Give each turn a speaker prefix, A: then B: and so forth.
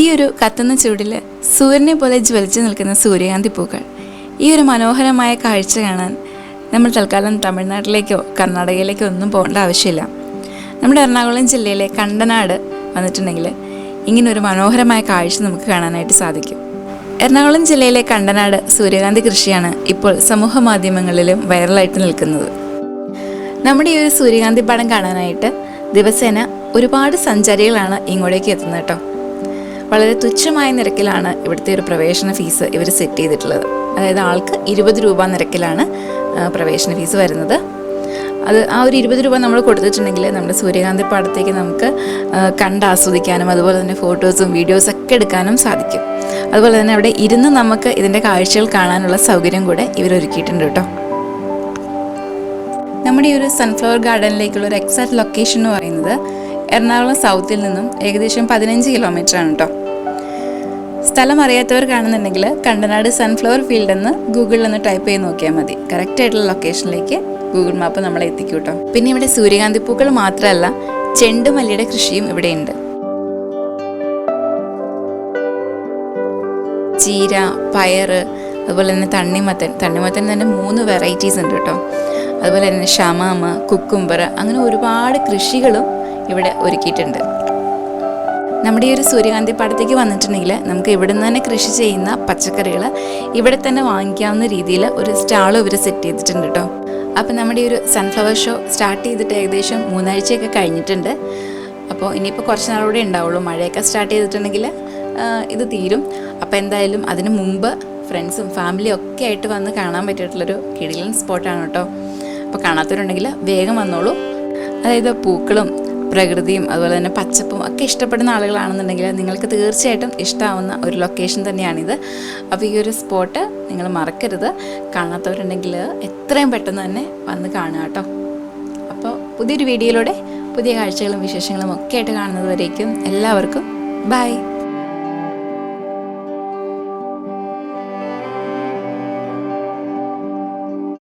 A: ഈ ഒരു കത്തുന്ന ചൂടിൽ സൂര്യനെ പോലെ ജ്വലിച്ചു നിൽക്കുന്ന സൂര്യകാന്തി പൂക്കൾ. ഈ ഒരു മനോഹരമായ കാഴ്ച കാണാൻ നമ്മൾ തൽക്കാലം തമിഴ്നാട്ടിലേക്കോ കർണാടകയിലേക്കോ ഒന്നും പോകേണ്ട ആവശ്യമില്ല. നമ്മുടെ എറണാകുളം ജില്ലയിലെ കണ്ടനാട് വന്നിട്ടുണ്ടെങ്കിൽ ഇങ്ങനെ ഒരു മനോഹരമായ കാഴ്ച നമുക്ക് കാണാനായിട്ട് സാധിക്കും. എറണാകുളം ജില്ലയിലെ കണ്ടനാട് സൂര്യകാന്തി കൃഷിയാണ് ഇപ്പോൾ സമൂഹ മാധ്യമങ്ങളിലും വൈറലായിട്ട് നിൽക്കുന്നത്. നമ്മുടെ ഈ ഒരു സൂര്യകാന്തി പടം കാണാനായിട്ട് ദിവസേന ഒരുപാട് സഞ്ചാരികളാണ് ഇങ്ങോട്ടേക്ക് എത്തുന്നത് കേട്ടോ. വളരെ തുച്ഛമായ നിരക്കിലാണ് ഇവിടുത്തെ ഒരു പ്രവേശന ഫീസ് ഇവർ സെറ്റ് ചെയ്തിട്ടുള്ളത്. അതായത് ആൾക്ക് ഇരുപത് രൂപ നിരക്കിലാണ് പ്രവേശന ഫീസ് വരുന്നത്. അത് ആ ഒരു ഇരുപത് രൂപ നമ്മൾ കൊടുത്തിട്ടുണ്ടെങ്കിൽ നമ്മുടെ സൂര്യകാന്തി പാടത്തേക്ക് നമുക്ക് കണ്ട് ആസ്വദിക്കാനും അതുപോലെ തന്നെ ഫോട്ടോസും വീഡിയോസും ഒക്കെ എടുക്കാനും സാധിക്കും. അതുപോലെ തന്നെ അവിടെ ഇരുന്ന് നമുക്ക് ഇതിന്റെ കാഴ്ചകൾ കാണാനുള്ള സൗകര്യം കൂടെ ഇവർ ഒരുക്കിയിട്ടുണ്ട് കേട്ടോ. നമ്മുടെ ഈ ഒരു സൺഫ്ലവർ ഗാർഡനിലേക്കുള്ള ഒരു എക്സാക്ട് ലൊക്കേഷൻ എന്ന് പറയുന്നത് എറണാകുളം സൗത്തിൽ നിന്നും ഏകദേശം പതിനഞ്ച് കിലോമീറ്റർ ആണ് കേട്ടോ. സ്ഥലം അറിയാത്തവർ കാണുന്നുണ്ടെങ്കിൽ കണ്ടനാട് സൺഫ്ലവർ ഫീൽഡ് എന്ന് ഗൂഗിളിൽ ഒന്ന് ടൈപ്പ് ചെയ്ത് നോക്കിയാൽ മതി. കറക്റ്റ് ആയിട്ടുള്ള ലൊക്കേഷനിലേക്ക് ഗൂഗിൾ മാപ്പ് നമ്മളെ എത്തിക്കൂട്ടോ പിന്നെ ഇവിടെ സൂര്യകാന്തി പൂക്കൾ മാത്രമല്ല ചെണ്ടുമല്ലിയുടെ കൃഷിയും ഇവിടെയുണ്ട് ചീര പയറ് അതുപോലെ തന്നെ തണ്ണിമത്തൻ. തണ്ണിമത്തൻ തന്നെ മൂന്ന് വെറൈറ്റീസ് ഉണ്ട് കേട്ടോ അതുപോലെ തന്നെ ഷമാമ കുക്കുംബർ അങ്ങനെ ഒരുപാട് കൃഷികളും ഇവിടെ ഒരുക്കിയിട്ടുണ്ട്. നമ്മുടെ ഈ ഒരു സൂര്യകാന്തി പാടത്തേക്ക് വന്നിട്ടുണ്ടെങ്കിൽ നമുക്ക് ഇവിടെ നിന്ന് തന്നെ കൃഷി ചെയ്യുന്ന പച്ചക്കറികൾ ഇവിടെ തന്നെ വാങ്ങിക്കാവുന്ന രീതിയിൽ ഒരു സ്റ്റാളും ഇവർ സെറ്റ് ചെയ്തിട്ടുണ്ട് കേട്ടോ. അപ്പോൾ നമ്മുടെ ഈ ഒരു സൺഫ്ലവർ ഷോ സ്റ്റാർട്ട് ചെയ്തിട്ട് ഏകദേശം മൂന്നാഴ്ചയൊക്കെ കഴിഞ്ഞിട്ടുണ്ട്. അപ്പോൾ ഇനിയിപ്പോൾ കുറച്ച് നാളുകൂടെ ഉണ്ടാവുള്ളൂ. മഴയൊക്കെ സ്റ്റാർട്ട് ചെയ്തിട്ടുണ്ടെങ്കിൽ ഇത് തീരും. അപ്പോൾ എന്തായാലും അതിന് മുമ്പ് ഫ്രണ്ട്സും ഫാമിലിയും ഒക്കെ ആയിട്ട് വന്ന് കാണാൻ പറ്റിയിട്ടുള്ളൊരു കിടിലൻ സ്പോട്ടാണ് കേട്ടോ. അപ്പോൾ കാണാത്തവരുണ്ടെങ്കിൽ വേഗം വന്നോളൂ. അതായത് പൂക്കളും പ്രകൃതിയും അതുപോലെ തന്നെ പച്ചപ്പും ഒക്കെ ഇഷ്ടപ്പെടുന്ന ആളുകളാണെന്നുണ്ടെങ്കിൽ നിങ്ങൾക്ക് തീർച്ചയായിട്ടും ഇഷ്ടമാവുന്ന ഒരു ലൊക്കേഷൻ തന്നെയാണിത്. അപ്പോൾ ഈ ഒരു സ്പോട്ട് നിങ്ങൾ മറക്കരുത്. കാണാത്തവരുണ്ടെങ്കിൽ എത്രയും പെട്ടെന്ന് തന്നെ വന്ന് കാണുക കേട്ടോ. അപ്പോൾ പുതിയൊരു വീഡിയോയിലൂടെ പുതിയ കാഴ്ചകളും വിശേഷങ്ങളും ഒക്കെ ആയിട്ട് കാണുന്നത് വരേക്കും. എല്ലാവർക്കും ബൈ